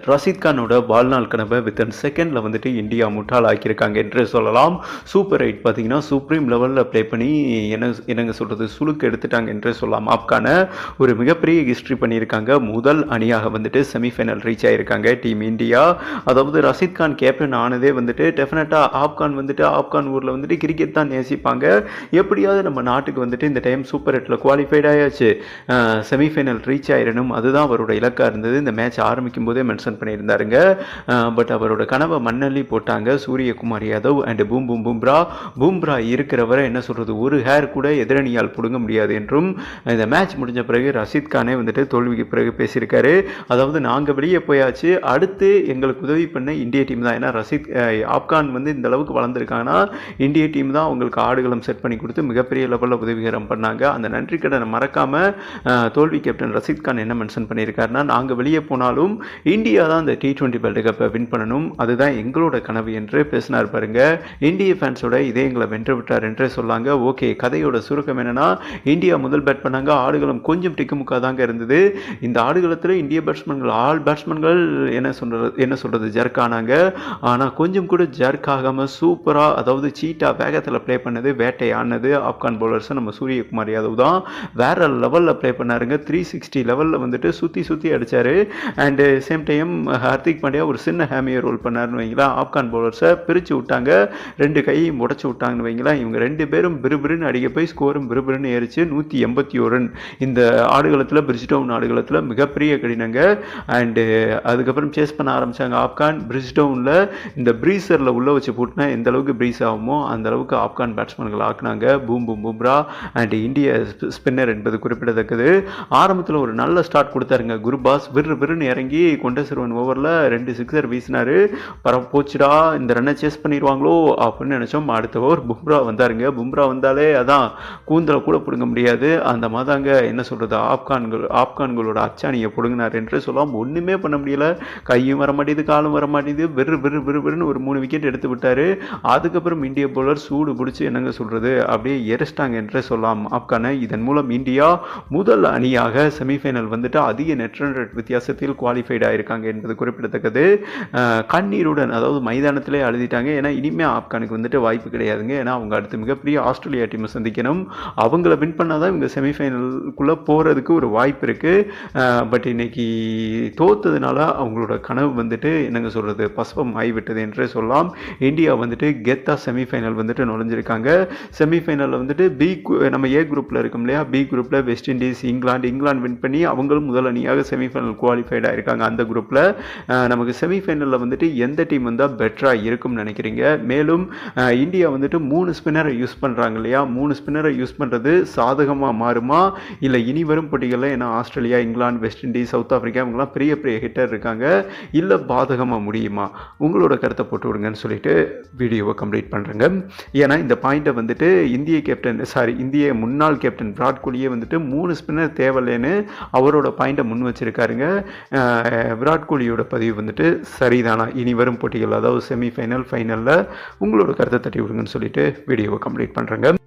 ரஷீத் கானோட வாழ்நாள் கனவை வித்தின் செகண்டில் வந்துட்டு இந்தியா முட்டாள் ஆக்கியிருக்காங்க என்று சொல்லலாம். சூப்பர் எயிட் பார்த்தீங்கன்னா சுப்ரீம் லெவலில் ப்ளே பண்ணி என்ன என்னங்க சொல்கிறது சுளுக்கு எடுத்துட்டாங்க என்று சொல்லலாம். ஆப்கான ஒரு மிகப்பெரிய ஹிஸ்ட்ரி பண்ணியிருக்காங்க. முதல் அணியாக வந்துட்டு செமிஃபைனல் ரீச் ஆகியிருக்காங்க டீம் இந்தியா. அதாவது ரஷீத் கான் கேப்டன் ஆனதே வந்துட்டு டெஃபினட்டாக ஆப்கான் வந்துட்டு ஆப்கான் ஊரில் வந்துட்டு கிரிக்கெட் தான் நேசிப்பாங்க. எப்படியாவது நம்ம நாட்டுக்கு வந்துட்டு இந்த டைம் சூப்பர் எட்டில் குவாலிஃபைட் ஆயாச்சு. செமிஃபைனல் ரீச் ஆயிடணும் அதுதான் அவரோட இலக்காக இருந்தது. இந்த மேட்ச் ஆரம்பிக்கும் போதே மென்ஷன் பண்ணியிருந்தாருங்க. பட் அவரோட கனவை மண்ணள்ளி போட்டாங்க. Suryakumar Yadav and boom boom Bumrah Bumrah இருக்கிறவரை என்ன சொல்கிறது ஒரு ஹேர் கூட எதிரணியால் பிடுங்க முடியாது என்றும் இந்த மேட்ச் முடிஞ்ச பிறகு ரஷீத் கானே வந்துட்டு தோல்விக்கு பிறகு பேசியிருக்காரு. அதாவது நாங்கள் வெளியே போயாச்சு. அடுத்து எங்களுக்கு உதவி பண்ண இந்திய டீம் தான். ஏன்னா ரஷீத் ஆப்கான் வந்து இந்த அளவுக்கு வளர்ந்துருக்காங்கன்னா இந்திய டீம் தான் அவங்களுக்கு ஆடுகளம் செட் பண்ணி கொடுத்து மிகப்பெரிய லெவலில் உதவிகரம் பண்ணாங்க. அந்த நன்றி கடனை மறக்காமல் தோல்வி கேப்டன் ரஷீத் கான் என்ன மென்ஷன் பண்ணியிருக்காருன்னா நாங்கள் வெளியே போனாலும் இந்திய தான் இந்த டி டுவெண்ட்டி வேர்ல்டு கப்பை வின் பண்ணணும். அதுதான் எங்களோட கனவு என்று பேசினார் பாருங்க. இந்திய ஃபேன்ஸோட இதயங்களை வென்று விட்டார் என்றே சொல்லாங்க. ஓகே கதையோட சுருக்கம் என்னன்னா இந்தியா முதல் பேட் பண்ணாங்க. ஆடுகளம் கொஞ்சம் டிக்குமுக்கா தாங்க இருந்தது. இந்த ஆடுகளத்தில் இந்திய பேட்ஸ்மேன்கள் ஆல் பேட்ஸ்மேன்கள் என்ன சொல்றது என்ன சொல்றது ஜர்க் ஆனாங்க. ஆனால் கொஞ்சம் கூட ஜர்க் ஆகாமல் சூப்பராக அதாவது சீட்டாக வேகத்தில் ப்ளே பண்ணது வேட்டை ஆனது ஆப்கான் பவுலர்ஸ் நம்ம சூரியகுமார் யாதவ் தான். வேற லெவலில் ப்ளே பண்ணாருங்க. த்ரீ சிக்ஸ்டி லெவலில் வந்துட்டு சுற்றி சுற்றி அடித்தார் and same time Hardik Pandya ஒரு சின்ன ஹேமியை ரோல் பண்ணார்னு வைங்களா? ஆப்கான் பவுலர்ஸை பிரித்து விட்டாங்க. ரெண்டு கையும் உடச்சி விட்டாங்கன்னு வைங்களா? இவங்க ரெண்டு பேரும் பிறுபிறுன்னு அடிக்க போய் ஸ்கோரும் பிறுபிறுன்னு ஏறிச்சு. நூற்றி எண்பத்தி ஒரு ரன் இந்த ஆடுகளத்தில் பிரிட்ஜ்டவுன் ஆடுகளத்தில் மிகப்பெரிய கடினங்க. அண்டு அதுக்கப்புறம் சேஸ் பண்ண ஆரம்பிச்சாங்க ஆப்கான். பிரிட்ஜ்டவுனில் இந்த ப்ரீசரில் உள்ளே வச்சு போட்டுனா எந்த அளவுக்கு ப்ரீஸ் ஆகுமோ அந்த அளவுக்கு ஆப்கான் பேட்ஸ்மேன்கள் ஆக்குனாங்க. Boom boom Bumrah. அண்ட் இந்திய ஸ்பின்னர் என்பது குறிப்பிடத்தக்கது. ஆரம்பத்தில் ஒரு நல்ல ஸ்டார்ட் கொடுத்தாருங்க குருபாஸ். விறு விறுன்னு இறங்கி கொண்டு ஒன் ஓவரில் ரெண்டு சிக்ஸர் வீசினாரு. பரம் போச்சுடா இந்த ரன்னை சேஸ் பண்ணிடுவாங்களோ அப்படின்னு நினச்சோம். அடுத்த ஓவர் பும்ரா வந்தாருங்க. பும்ரா வந்தாலே அதான் கூந்தலை கூட பிடுங்க முடியாது. அந்த மாதாங்க என்ன சொல்கிறது ஆப்கான்கள் ஆப்கான்களோட அச்சாணியை பிடுங்கினார் என்று சொல்லலாம் ஒன்றுமே பண்ண முடியல. கையும் வர மாட்டேது காலும் வர மாட்டேது வெறு வெறு வெறு வெறுன்னு ஒரு மூணு விக்கெட் எடுத்து விட்டாரு. அதுக்கப்புறம் இந்திய பவுலர் சூடு பிடிச்சி என்னங்க சொல்கிறது அப்படியே எரிச்சிட்டாங்க என்றே சொல்லலாம் ஆப்கானை இதன் மூலம் இந்தியா முதல் அணியாக செமிஃபைனல் வந்துட்டு அதிக நெட் ரன் ரேட் வித்தியாசத்தில் குவாலிஃபைட் ஆயிருக்காங்க. என்பது குறிப்பிடத்தக்கது. கண்ணீருடன் அதாவது மைதானத்திலே அழுதிட்டாங்க. ஏன்னா இனிமேல் ஆப்கானுக்கு வந்துட்டு வாய்ப்பு கிடையாதுங்க. ஏன்னா அவங்க அடுத்து மிகப்பெரிய ஆஸ்திரேலியா டீமை சந்திக்கணும். அவங்கள வின் பண்ணால் தான் இவங்க செமிஃபைனலுக்குள்ளே போகிறதுக்கு ஒரு வாய்ப்பு இருக்குது பட் இன்னைக்கு தோத்ததுனால அவங்களோட கனவு வந்துட்டு என்னங்க சொல்கிறது பஸ்பம் ஆகிவிட்டது என்றே சொல்லலாம். இந்தியா வந்துட்டு கெத்தா செமிஃபைனல் வந்துட்டு நுழைஞ்சிருக்காங்க. செமிஃபைனலில் வந்துட்டு பி நம்ம ஏ குரூப்பில் இருக்கோம் இல்லையா? பி குரூப்பில் West Indies England England win பண்ணி அவங்களும் முதல் அணியாக செமிஃபைனல் குவாலிஃபைட் இருக்காங்க அந்த குரூப்பில் நமக்கு செமிஃபைனலில் வந்துட்டு எந்த டீம் வந்தால் பெட்டராக இருக்கும்னு நினைக்கிறீங்க? மேலும் இந்தியா வந்துட்டு மூணு ஸ்பின்னரை யூஸ் பண்ணுறாங்க இல்லையா? மூணு ஸ்பின்னரை யூஸ் பண்ணுறது சாதகமாக மாறுமா? இல்லை இனி வரும் போட்டிகளில் ஏன்னா Australia England West Indies South Africa இவங்கெல்லாம் பெரிய பெரிய ஹிட்டர் இருக்காங்க. இல்லை பாதகமாக முடியுமா? உங்களோட கருத்தை போட்டு விடுங்கன்னு சொல்லிட்டு வீடியோவை கம்ப்ளீட் பண்ணுறேங்க ஏன்னா இந்த பாயிண்ட்டை வந்துட்டு இந்திய கேப்டன் சாரி இந்திய முன்னாள் கேப்டன் விராட் கோலியே வந்துட்டு மூணு ஸ்பின்னர் தேவையில்லைன்னு அவரோட பாயிண்ட்டை முன் வச்சிருக்காருங்க. விராட் விராட் கோலியோட பதிவு வந்துட்டு சரிதானா? இனி வரும் போட்டிகள் அதாவது செமிஃபைனல் ஃபைனலில் உங்களோட கருத்தை தட்டி விடுங்கன்னு சொல்லிட்டு வீடியோவை கம்ப்ளீட் பண்ணுறேங்க